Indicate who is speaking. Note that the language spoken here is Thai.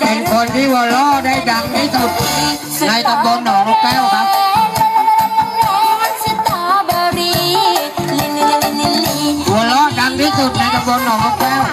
Speaker 1: เป็
Speaker 2: นคนที่วอลล์ได้ดังที่สุดในตำบลหนองแก้วครับวอลล์ดังที่สุดในตำบลหนองแก้ว